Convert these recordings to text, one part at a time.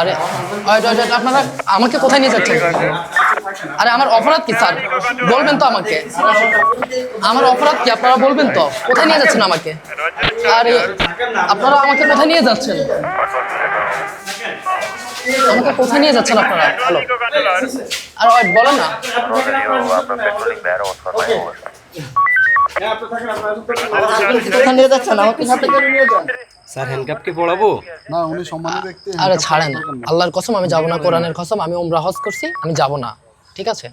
আরে আপনারা আমাকে কোথায় নিয়ে যাচ্ছেন? আরে আমার অপরাধ কি স্যার? বলবেন তো আমাকে। আমার অপরাধ কি আপনারা বলবেন তো? কোথায় নিয়ে যাচ্ছেন আমাকে? আরে আপনারা আমাকে কোথায় নিয়ে যাচ্ছেন? আমাকে কোথায় নিয়ে যাচ্ছেন আপনারা? হ্যালো। আর ওয়েট বলেন না। কোথায় নিয়ে যাচ্ছেন? আমাকে সাথে করে নিয়ে যান। স্যার হ্যান্ডকাপ কি পড়াবো না উনি সম্মানী ব্যক্তি আরে ছাড়েন আল্লাহর কসম আমি যাব না কোরআনের কসম আমি ওমরা হজ করছি আমি যাব না ঠিক আছে?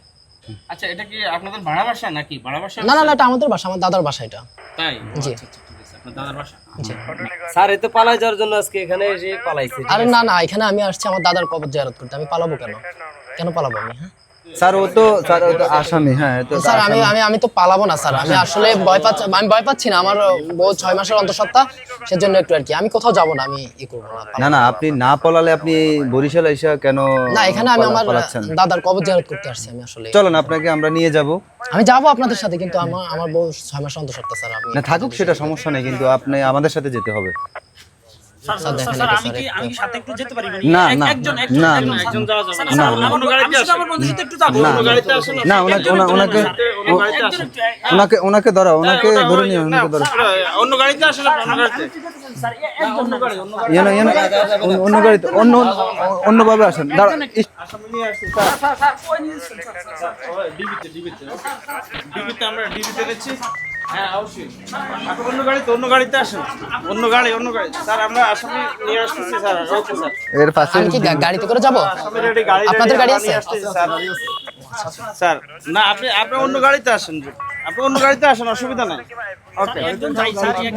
আচ্ছা এটা কি আপনাদের ভাড়া বাসা নাকি? ভাড়া বাসা না না না এটা আমাদের বাসা আমার দাদার বাসা এটা। তাই? জি। আচ্ছা, আচ্ছা, দাদার বাসা। জি। স্যার এ তো পালাই যাওয়ার জন্য আজকে এখানে এসে পালাইছে আরে না না এখানে আমি আসছি আমার দাদার কবর জিয়ারত করতে আমি পালাবো কেন? কেন পালাবো আমি হ্যাঁ? স্যার ও তো স্যার ও তো আসামি হ্যাঁ তো স্যার আমি আমি আমি তো পালাবো না স্যার। আমি আসলে ভয় পাচ্ছি আমি ভয় পাচ্ছি না। আমার বউ ছয় মাসের অন্তঃসত্ত্বা সেজন্য একটু আর কি। আমি কোথাও যাব না আমি ই করব না না না আপনি না পলালে আপনি বরিশাল এসে কেন না এখানে আমি আমার দাদার কবর জিয়ারত করতে আসছি আমি আসলে। চলেন আপনাকে আমরা নিয়ে যাব। আমি যাব আপনাদের সাথে কিন্তু আমার আমার বউ ছয় মাসের অন্তঃসত্ত্বা স্যার আপনি না থাকুক সেটা সমস্যা নেই কিন্তু আপনি আমাদের সাথে যেতে হবে। না, ওনাকে- ধরো ওনাকে ধরে ওই- নিও না, ওনাকে ধরো অন্য গাড়িতে অন্য গাড়িতে অন্যভাবে আসেন দাঁড়া ইস, আসামি নিয়ে আসছি স্যার স্যার স্যার কই নিয়ে এসেছেন স্যার স্যার ওই ডিবিতে ডিবিতে ডিবিতে আমরা ডিবিতে দিচ্ছি হ্যাঁ অবশ্যই। আপনি অন্য গাড়িতে অন্য গাড়িতে আসেন। অন্য গাড়ি অন্য গাড়ি। স্যার আমরা আসামি নিয়ে আসতেছি স্যার। Okay sir. এর পাশে আমি কি গাড়িতে করে যাব? আসামি রেডি গাড়ি আপনাদের গাড়ি আছে? স্যার। স্যার না আপনি আপনি অন্য গাড়িতে আসেন। আপনি অন্য গাড়িতে আসেন অসুবিধা নাই। ওকে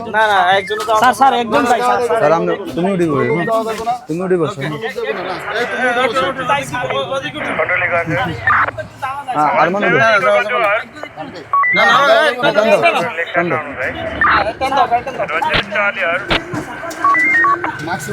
না না একজন তো স্যার স্যার একজন যাই স্যার স্যার। আমরা তুমিও ডিবো তুমিও ডিবো হ্যাঁ? আর মানে না মাস্ক